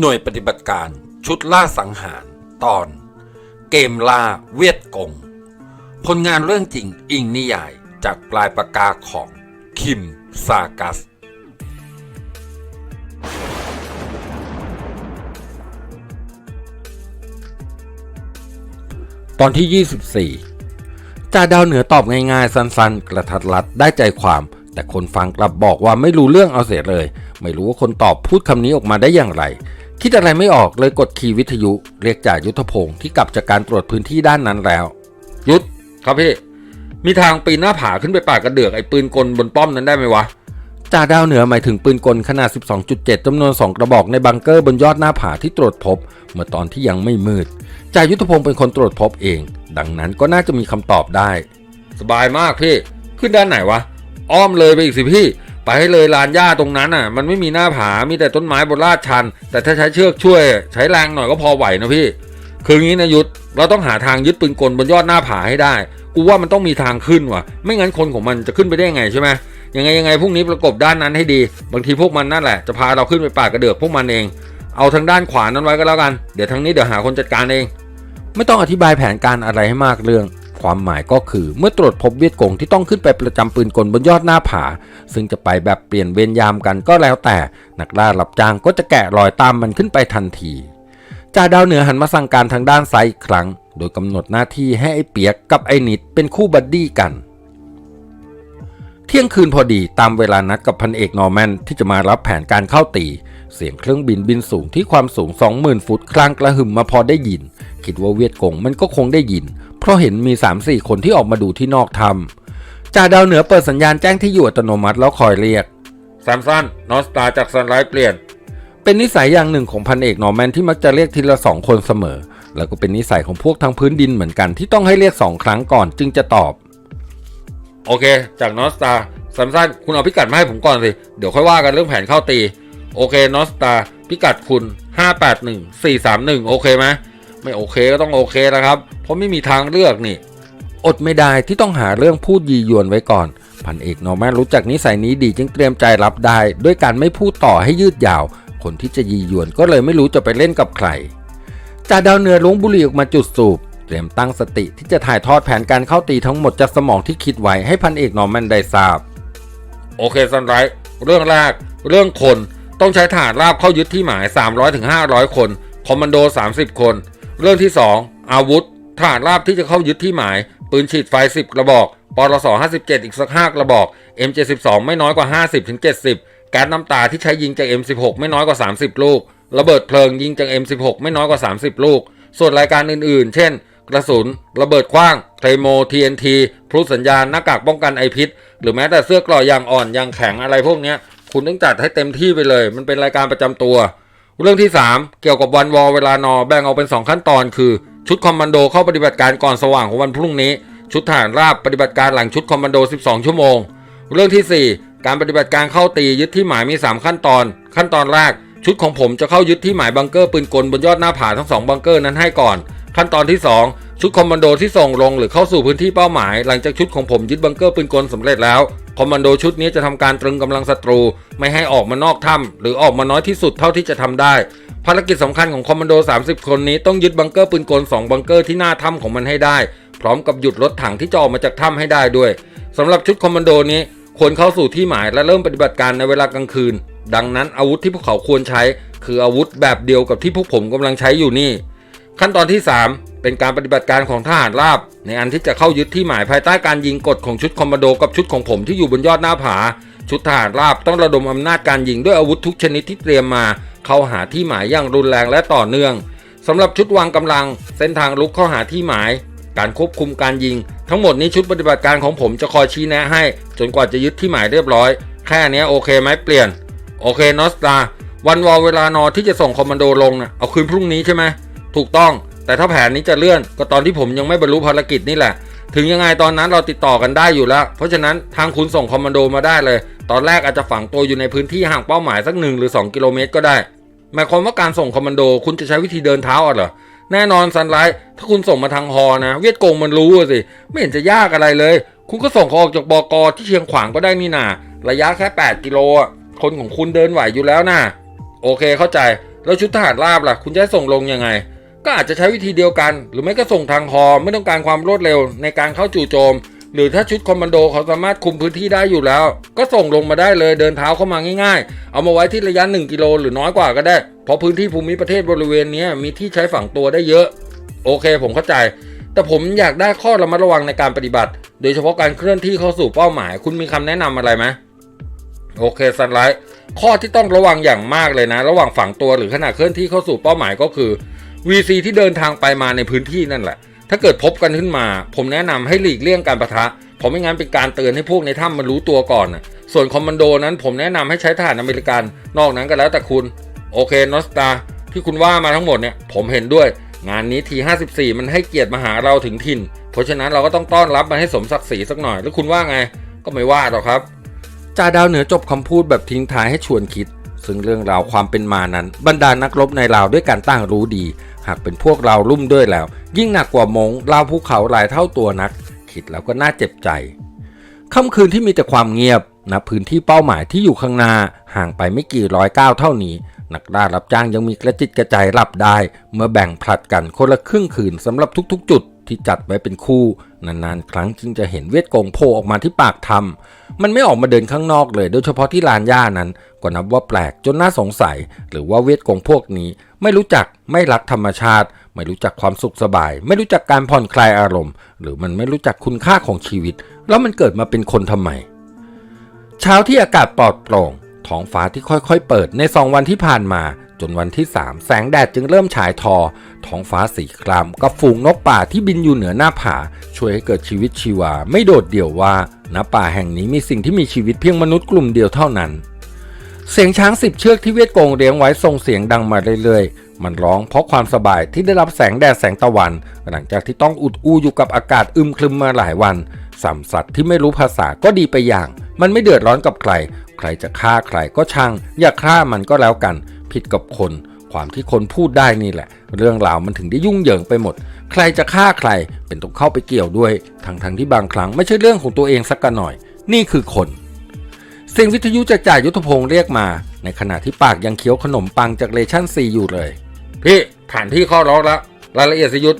หน่วยปฏิบัติการชุดล่าสังหาร ตอน เกมล่าเวียดกง ผลงานเรื่องจริงอิงนิยายจากปลายปากกาของคิมซากัส ตอนที่ 24จ่าดาวเหนือตอบง่ายๆ สั้นๆ กระทัดรัดได้ใจความ แต่คนฟังกลับบอกว่าไม่รู้เรื่องเอาเสียเลย ไม่รู้ว่าคนตอบพูดคำนี้ออกมาได้อย่างไร คิดอะไรไม่ออกเลยกดคีย์วิทยุเรียกจ่ายุทธพงศ์ที่กลับจากการตรวจพื้นที่ด้านนั้นแล้ว ยุทธครับพี่ มีทางปีนหน้าผาขึ้นไปป่ากระเดือกไอ้ปืนกลบนป้อมนั้นได้ไหมวะจ่าดาวเหนือหมายถึงปืนกลขนาด 12.7จำนวน 2 กระบอกในบังเกอร์บนยอดหน้าผาที่ตรวจพบ เมื่อตอนที่ยังไม่มืดจ่ายุทธพงศ์เป็นคนตรวจพบเอง ดังนั้นก็น่าจะมีคำตอบได้ สบายมากพี่ ขึ้นด้านไหนวะ อ้อมเลยไปอีกสิพี่ ไปให้เลยลานหญ้าตรงนั้นอะ มันไม่มีหน้าผา มีแต่ต้นไม้บนลาดชัน แต่ถ้าใช้เชือกช่วย ใช้แรงหน่อยก็พอไหวนะพี่ คืองี้นะยุทธเราต้องหาทางยึดปืนกลบนยอดหน้าผาให้ได้ กูว่ามันต้องมีทางขึ้นว่ะ ไม่งั้นคนของมันจะขึ้นไปได้ไงใช่ไหมยังไงยังไงพรุ่งนี้ประกบด้านนั้นให้ดี บางทีพวกมันนั่นแหละจะพาเราขึ้นไปป่ากระเดือกพวกมันเอง เอาทางด้านขวานั้นไว้ก็แล้วกัน เดี๋ยวทางนี้เดี๋ยวหาคนจัดการเอง ไม่ต้องอธิบายแผนการอะไรให้มากเรื่อง ความหมายก็คือ เมื่อตรวจพบเวียดกงที่ต้องขึ้นไปประจำปืนกลบนยอดหน้าผา ซึ่งจะไปแบบเปลี่ยนเวรยามกันก็แล้วแต่ นักล่ารับจ้างก็จะแกะรอยตามมันขึ้นไปทันทีจ่าดาวเหนือหันมาสั่งการทางด้านซ้ายอีกครั้ง โดยกำหนดหน้าที่ให้ไอ้เปียกกับไอ้นิดเป็นคู่บัดดี้กัน เที่ยงคืนพอดีตามเวลานัดกับพันเอกนอร์แมนที่จะมารับแผนการเข้าตี เสียงเครื่องบินบินสูงที่ความสูง 20,000 ฟุตคลางกระหึ่มมาพอได้ยิน คิดว่าเวียดกงมันก็คงได้ยิน เพราะเห็นมี 3-4 คนที่ออกมาดูที่นอกถ้ำจ่าดาวเหนือเปิดสัญญาณแจ้งที่อยู่อัตโนมัติแล้วคอยเรียกแซมสันนอสตาจากซันไลท์เปลี่ยน เป็นนิสัยอย่างหนึ่งของพันเอกนอร์แมนที่มักจะเรียกทีละสองคนเสมอ แล้วก็เป็นนิสัยของพวกทางพื้นดินเหมือนกันที่ต้องให้เรียกสองครั้งก่อนจึงจะตอบ โอเค จากนอสตาแซมสันคุณเอาพิกัดมาให้ผมก่อนสิ เดี๋ยวค่อยว่ากันเรื่องแผนเข้าตี โอเคนอสตาพิกัดคุณ 581 431 โอเคไหม ไม่โอเคก็ต้องโอเคแล้วครับ เพราะไม่มีทางเลือกนี่ อดไม่ได้ที่ต้องหาเรื่องพูดยียวนไว้ก่อน พันเอกนอร์แมนรู้จักนิสัยนี้ดีจึงเตรียมใจรับได้ ด้วยการไม่พูดต่อให้ยืดยาว คนที่จะยียวนก็เลยไม่รู้จะไปเล่นกับใครจ่าดาวเหนือล้วงบุหรี่ออกมาจุดสูบเตรียมตั้งสติที่จะถ่ายทอดแผนการเข้าตีทั้งหมดจากสมองที่คิดไว้ให้พันเอกนอร์แมนได้ทราบ โอเคซันไรท์เรื่องแรกเรื่องคนต้องใช้ฐานราบเข้ายึดที่หมาย 300-500ถึง500คน คอมมานโด 30 คน เรื่องที่ 2 อาวุธฐานราบที่จะเข้ายึดที่หมาย ปืนฉีดไฟ 10 กระบอกปลส57 อีกสัก 5 กระบอก M72 ไม่น้อยกว่า 50-70ถึง70 แก๊สน้ำตาที่ใช้ยิงจาก M16 ไม่น้อยกว่า 30 ลูก ระเบิดเพลิงยิงจาก M16 ไม่น้อยกว่า 30 ลูก ส่วนรายการอื่นๆ เช่น กระสุน ระเบิดคว้างไคลโม TNT พลุสัญญาณหน้ากากป้องกันไอพิษ หรือแม้แต่เสื้อกรอยยางอ่อนยางแข็งอะไรพวกนี้คุณต้องจัดให้เต็มที่ไปเลย มันเป็นรายการประจำตัว เรื่องที่ 3 เกี่ยวกับวันวอเวลานอแบ่งออกเป็น 2 ขั้นตอนคือ ชุดคอมมานโดเข้าปฏิบัติการก่อนสว่างของวันพรุ่งนี้ ชุดฐานราบปฏิบัติการหลังชุดคอมมานโด 12 ชั่วโมง เรื่องทีสี่4 การปฏิบัติการเข้าตียึดที่หมายมี 3 ขั้นตอน ขั้นตอนแรก ชุดของผมจะเข้ายึดที่หมายบังเกอร์ปืนกลบนยอดหน้าผาทั้งสองบังเกอร์นั้นให้ก่อน ขั้นตอนที่ 2 ชุดคอมมานโดที่ส่งลงหรือเข้าสู่พื้นที่เป้าหมาย หลังจากชุดของผมยึดบังเกอร์ปืนกลสำเร็จแล้วคอมมานโดชุดนี้จะทำการตรึงกำลังศัตรู ไม่ให้ออกมานอกถ้ำหรือออกมาน้อยที่สุดเท่าที่จะทำได้ ภารกิจสำคัญของคอมมานโด 30 คนนี้ต้องยึดบังเกอร์ปืนกล 2 บังเกอร์ที่หน้าถ้ำของมันให้ได้ พร้อมกับหยุดรถถังที่จะออกมาจากถ้ำให้ได้ด้วยสำหรับชุดคอมมานโดนี้ควรเข้าสู่ที่หมายและเริ่มปฏิบัติการในเวลากลางคืน ดังนั้นอาวุธที่พวกเขาควรใช้ คืออาวุธแบบเดียวกับที่พวกผมกำลังใช้อยู่นี่ ขั้นตอนที่ 3 เป็นการปฏิบัติการของทหารราบ ในอันที่จะเข้ายึดที่หมายภายใต้การยิงกดของชุดคอมมานโดกับชุดของผมที่อยู่บนยอดหน้าผา ชุดทหารราบต้องระดมอำนาจการยิงด้วยอาวุธทุกชนิดที่เตรียมมา เข้าหาที่หมายอย่างรุนแรงและต่อเนื่องสำหรับชุดวางกำลัง เส้นทางลุกเข้าหาที่หมาย การควบคุมการยิง ทั้งหมดนี้ชุดปฏิบัติการของผมจะคอยชี้แนะให้ จนกว่าจะยึดที่หมายเรียบร้อย แค่นี้โอเคไหมเปลี่ยน โอเคนอสตาวันวอลเวลานอที่จะส่งคอมมานโดลงนะเอาคืนพรุ่งนี้ใช่ไหม ถูกต้อง แต่ถ้าแผนนี้จะเลื่อนก็ตอนที่ผมยังไม่บรรลุภารกิจนี่แหละ ถึงยังไงตอนนั้นเราติดต่อกันได้อยู่แล้ว เพราะฉะนั้นทางคุณส่งคอมมานโดมาได้เลย ตอนแรกอาจจะฝังตัวอยู่ในพื้นที่ห่างเป้าหมายสักหนึ่งหรือ 2 กิโลเมตรก็ได้ หมายความว่าการส่งคอมมานโดคุณจะใช้วิธีเดินเท้าอะเหรอแน่นอนซันไลท์ถ้าคุณส่งมาทางฮอนะ เวียดกงมันรู้สิ ไม่เห็นจะยากอะไรเลย คุณก็ส่งเขาออกจากบกที่เชียงขวางก็ได้นี่นาระยะแค่ 8 กิโลคนของคุณเดินไหวอยู่แล้วนะโอเคเข้าใจ แล้วชุดทหารราบล่ะ คุณจะส่งลงยังไง ก็อาจจะใช้วิธีเดียวกัน หรือไม่ก็ส่งทางฮอไม่ต้องการความรวดเร็วในการเข้าจู่โจม หรือถ้าชุดคอมมานโดเขาสามารถคุมพื้นที่ได้อยู่แล้ว ก็ส่งลงมาได้เลยเดินเท้าเข้ามาง่าย ๆ เอามาไว้ที่ระยะ 1 กิโลหรือน้อยกว่าก็ได้ เพราะพื้นที่ภูมิประเทศบริเวณนี้มีที่ใช้ฝังตัวได้เยอะ โอเค ผมเข้าใจ แต่ผมอยากได้ข้อระมัดระวังในการปฏิบัติ โดยเฉพาะการเคลื่อนที่เข้าสู่เป้าหมาย คุณมีคำแนะนำอะไรไหมโอเคสันไลท์ข้อที่ต้องระวังอย่างมากเลยนะ ระหว่างฝังตัวหรือขณะเคลื่อนที่เข้าสู่เป้าหมายก็คือ VC ที่เดินทางไปมาในพื้นที่นั่นแหละ ถ้าเกิดพบกันขึ้นมา ผมแนะนำให้หลีกเลี่ยงการประทะ เพราะไม่งั้นเป็นการเตือนให้พวกในถ้ำมันรู้ตัวก่อนน่ะส่วนคอมมานโดนั้นผมแนะนำให้ใช้ทหารอเมริกัน นอกนั้นก็แล้วแต่คุณ โอเคนอสตาที่คุณว่ามาทั้งหมดเนี่ยผมเห็นด้วย งานนี้ที54 มันให้เกียรติมาหาเราถึงถิ่น เพราะฉะนั้นเราก็ต้องต้อนรับมันให้สมศักดิ์ศรีสักหน่อย แล้วคุณว่าไง ก็ไม่ว่าหรอกครับจ่าดาวเหนือจบคำพูดแบบทิ้งท้ายให้ชวนคิด ซึ่งเรื่องราวความเป็นมานั้น บรรดานักรบในลาวด้วยการตั้งรู้ดี หากเป็นพวกเราลุ่มด้วยแล้ว ยิ่งหนักกว่ามงลาวภูเขาหลายเท่าตัวนัก คิดแล้วก็น่าเจ็บใจค่ำคืนที่มีแต่ความเงียบณพื้นที่เป้าหมายที่อยู่ข้างหน้าห่างไปไม่กี่ร้อยก้าวเท่านี้นักล่ารับจ้างยังมีกระจิตกระใจหลับได้ เมื่อแบ่งผลัดกันคนละครึ่งคืนสำหรับทุกๆ จุด ที่จัดไว้เป็นคู่ นานๆ ครั้งจึงจะเห็นเวทกงโผล่ออกมาที่ปากถ้ำมันไม่ออกมาเดินข้างนอกเลย โดยเฉพาะที่ลานหญ้านั้น ก็นับว่าแปลกจนน่าสงสัย หรือว่าเวทกงพวกนี้ ไม่รู้จักไม่รักธรรมชาติ ไม่รู้จักความสุขสบาย ไม่รู้จักการผ่อนคลายอารมณ์ หรือมันไม่รู้จักคุณค่าของชีวิต แล้วมันเกิดมาเป็นคนทำไม เช้าที่อากาศปลอดโปร่งท้องฟ้าที่ค่อยๆ เปิดในสองวันที่ผ่านมา จนวันที่ 3 แสงแดดจึงเริ่มฉายทอ ท้องฟ้าสีครามกับฝูงนกป่าที่บินอยู่เหนือหน้าผา ช่วยให้เกิดชีวิตชีวา ไม่โดดเดี่ยวว่าณป่าแห่งนี้มีสิ่งที่มีชีวิตเพียงมนุษย์กลุ่มเดียวเท่านั้น เสียงช้างสิบเชือกที่เวียดกงเลี้ยงไว้ส่งเสียงดังมาเรื่อยๆ มันร้องเพราะความสบายที่ได้รับแสงแดดแสงตะวัน หลังจากที่ต้องอุดอู้อยู่กับอากาศอึมครึมมาหลายวันสัมสัตว์ที่ไม่รู้ภาษาก็ดีไปอย่าง มันไม่เดือดร้อนกับใคร ใครจะฆ่าใครก็ช่าง อย่าฆ่ามันก็แล้วกัน ผิดกับคน ความที่คนพูดได้นี่แหละ เรื่องราวมันถึงได้ยุ่งเหยิงไปหมด ใครจะฆ่าใครเป็นต้องเข้าไปเกี่ยวด้วยทั้งทั้งๆที่บางครั้งไม่ใช่เรื่องของตัวเองสักกันหน่อย นี่คือคนเสียงวิทยุจากจ่ายุทธพงศ์เรียกมา ในขณะที่ปากยังเคี้ยวขนมปังจากเลชั่นซีอยู่เลย พี่ฐานที่ข้อร้องแล้วรายละเอียดสยุทธ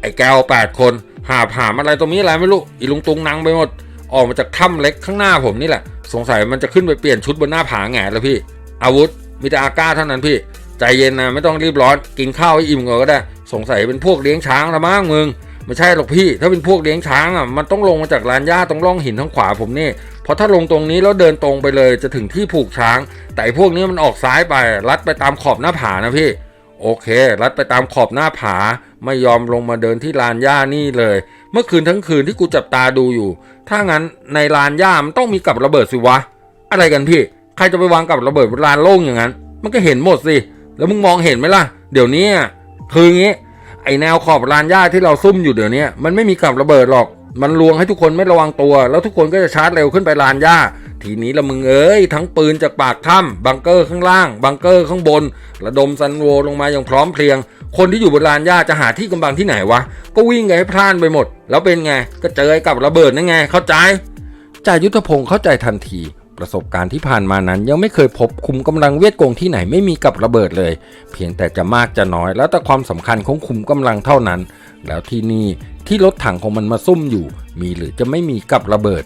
ไอ้แก้วแปดคนหาผามอะไรตรงนี้อะไรไม่รู้อีลุงตุงนังไปหมด ออกมาจากถ้ำเล็กข้างหน้าผมนี่แหละ สงสัยมันจะขึ้นไปเปลี่ยนชุดบนหน้าผาแง่แล้วพี่ อาวุธ มีแต่อาก้าเท่านั้นพี่ ใจเย็นนะไม่ต้องรีบร้อนกินข้าวให้อิ่มก่อนก็ได้ สงสัยเป็นพวกเลี้ยงช้างละมั้งมึงไม่ใช่หรอกพี่ ถ้าเป็นพวกเลี้ยงช้างอะมันต้องลงมาจากลานหญ้าตรงร่องหินทางขวาผมนี่เพราะถ้าลงตรงนี้แล้วเดินตรงไปเลยจะถึงที่ผูกช้าง แต่พวกนี้มันออกซ้ายไปลัดไปตามขอบหน้าผานะพี่ โอเค ลัดไปตามขอบหน้าผา ไม่ยอมลงมาเดินที่ลานหญ้านี่เลย เมื่อคืนทั้งคืนที่กูจับตาดูอยู่ ถ้างั้นในลานหญ้ามันต้องมีกับระเบิดสิวะ อะไรกันพี่ ใครจะไปวางกับระเบิดบนลานโล่งอย่างนั้น มันก็เห็นหมดสิ แล้วมึงมองเห็นไหมล่ะ เดี๋ยวนี้คืองี้ ไอแนวขอบลานหญ้าที่เราซุ่มอยู่เดี๋ยวนี้มันไม่มีกับระเบิดหรอก มันลวงให้ทุกคนไม่ระวังตัว แล้วทุกคนก็จะชาร์จเร็วขึ้นไปลานหญ้า ทีนี้ละมึงเอ้ย ทั้งปืนจากปากถ้ำบังเกอร์ข้างล่าง บังเกอร์ข้างบน ระดมซันโวลงมาอย่างพร้อมเพรียง คนที่อยู่บนลานหญ้าจะหาที่กำบังที่ไหนวะ ก็วิ่งกันให้พล่านไปหมด แล้วเป็นไง ก็เจอกับระเบิดนั่นไง เข้าใจจ่ายุทธพงศ์เข้าใจทันที ประสบการณ์ที่ผ่านมานั้นยังไม่เคยพบคุมกำลังเวทกงที่ไหนไม่มีกับระเบิดเลย เพียงแต่จะมากจะน้อยแล้วแต่ความสำคัญของคุมกำลังเท่านั้น แล้วที่นี่ที่รถถังของมันมาซุ่มอยู่ มีหรือจะไม่มีกับระเบิด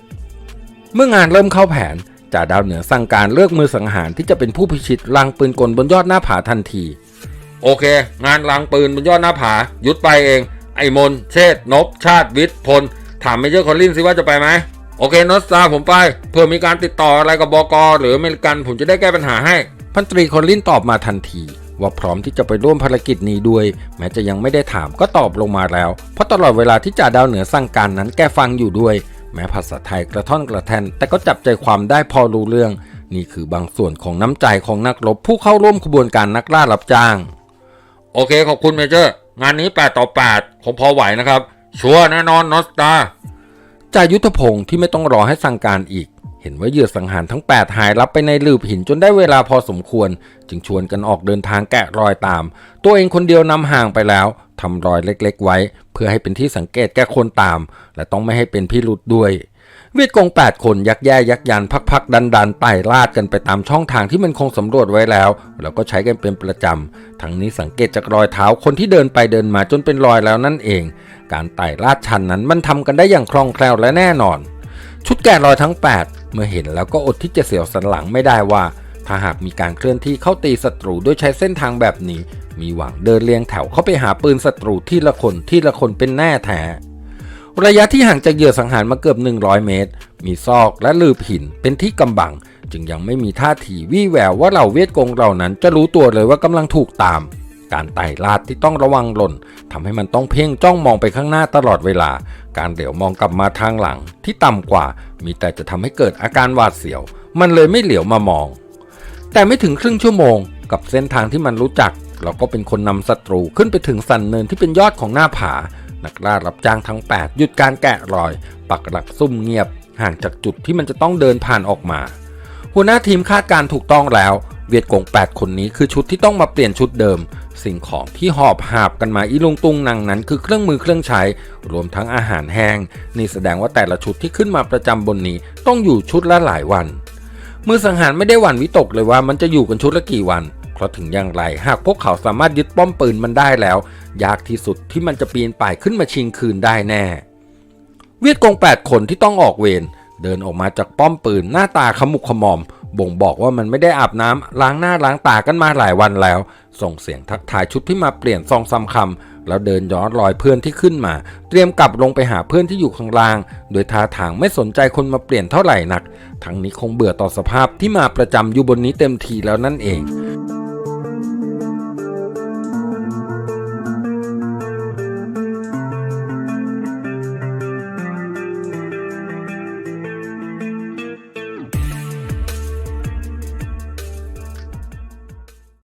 เมื่องานเริ่มเข้าแผนจ่าดาวเหนือสั่งการเลือกมือสังหารที่จะเป็นผู้พิชิตลังปืนกลบนยอดหน้าผาทันที โอเค งานลังปืนบนยอดหน้าผา ยุดไปเอง ไอ้มนเชษนบชาติวิทย์พลถามเมเจอร์คอลลินสิว่าจะไปไหม โอเคนอสตาผมไปเพื่อมีการติดต่ออะไรกับบกหรืออเมริกันผมจะได้แก้ปัญหาให้ พันตรีคอลลินตอบมาทันที ว่าพร้อมที่จะไปร่วมภารกิจนี้ด้วย แม้จะยังไม่ได้ถามก็ตอบลงมาแล้ว เพราะตลอดเวลาที่จ่าดาวเหนือสั่งการนั้นแกฟังอยู่ด้วย แม้ภาษาไทยกระท่อนกระแทนแต่ก็จับใจความได้พอรู้เรื่อง นี่คือบางส่วนของน้ำใจของนักรบผู้เข้าร่วมขบวนการนักล่ารับจ้าง โอเคขอบคุณเมเจอร์งานนี้8ต่อ8ผมพอไหวนะครับชัวร์แน่นอนนอสตา จ่ายุทธพงศ์ที่ไม่ต้องรอให้สั่งการอีก เห็นว่าเหยื่อสังหารทั้ง 8 หายลับไปในหลืบหินจนได้เวลาพอสมควร จึงชวนกันออกเดินทางแกะรอยตาม ตัวเองคนเดียวนำห่างไปแล้วทำรอยเล็ก ๆ ไว้ เพื่อให้เป็นที่สังเกตแก่คนตาม และต้องไม่ให้เป็นพิรุษด้วย เวียดกง 8 คนยักแย่ยักยันพักๆดันดันๆไต่ลาดกันไปตามช่องทางที่มันคงสำรวจไว้แล้ว แล้วก็ใช้กันเป็นประจำ ทั้งนี้สังเกตจากรอยเท้าคนที่เดินไปเดินมาจนเป็นรอยแล้วนั่นเอง การไต่ลาดชันนั้นมันทำกันได้อย่างคล่องแคล่วและแน่นอน ชุดแกะรอยทั้ง 8 เมื่อเห็นแล้วก็อดที่จะเสียวสันหลังไม่ได้ว่า ถ้าหากมีการเคลื่อนที่เข้าตีศัตรูด้วยใช้เส้นทางแบบนี้ มีหวังเดินเรียงแถวเข้าไปหาปืนศัตรูที่ละคนที่ละคนเป็นแน่แท้ ระยะที่ห่างจากเหยื่อสังหารมาเกือบ 100 เมตร มีซอกและลืบหินเป็นที่กำบัง จึงยังไม่มีท่าทีวี่แววว่าเหล่าเวียดกงเหล่านั้นจะรู้ตัวเลยว่ากำลังถูกตาม การไต่ลาดที่ต้องระวังหล่นทำให้มันต้องเพ่งจ้องมองไปข้างหน้าตลอดเวลา การเหลียวมองกลับมาทางหลังที่ต่ำกว่า มีแต่จะทำให้เกิดอาการหวาดเสียว มันเลยไม่เหลียวมามอง แต่ไม่ถึงครึ่งชั่วโมง กับเส้นทางที่มันรู้จัก เราก็เป็นคนนำศัตรูขึ้นไปถึงสันเนินที่เป็นยอดของหน้าผา นักล่ารับจ้างทั้ง 8 หยุดการแกะรอย ปักหลักซุ่มเงียบ ห่างจากจุดที่มันจะต้องเดินผ่านออกมา หัวหน้าทีมคาดการณ์ถูกต้องแล้ว เวียดกง 8 คนนี้คือชุดที่ต้องมาเปลี่ยนชุดเดิม สิ่งของที่หอบหาบกันมาอีลุงตุงนังนั้น คือเครื่องมือเครื่องใช้ รวมทั้งอาหารแห้ง นี่แสดงว่าแต่ละชุดที่ขึ้นมาประจำบนนี้ ต้องอยู่ชุดละหลายวันมือสังหารไม่ได้หวั่นวิตกเลยว่ามันจะอยู่กันชุดละกี่วัน ราะถึงอย่างไร หากพวกเขาสามารถยึดป้อมปืนมันได้แล้ว ยากที่สุดที่มันจะปีนป่ายขึ้นมาชิงคืนได้แน่ เวียดกง 8 คนที่ต้องออกเวรเดินออกมาจากป้อมปืนหน้าตาขมุกขมอม บ่งบอกว่ามันไม่ได้อาบน้ำล้างหน้าล้างตากันมาหลายวันแล้ว ส่งเสียงทักทายชุดที่มาเปลี่ยนซองซ้ำคำแล้วเดินย้อนรอยเพื่อนที่ขึ้นมา เตรียมกลับลงไปหาเพื่อนที่อยู่ข้างล่าง โดยท่าทางไม่สนใจคนมาเปลี่ยนเท่าไหร่นัก ทั้งนี้คงเบื่อต่อสภาพที่มาประจำอยู่บนนี้เต็มทีแล้วนั่นเอง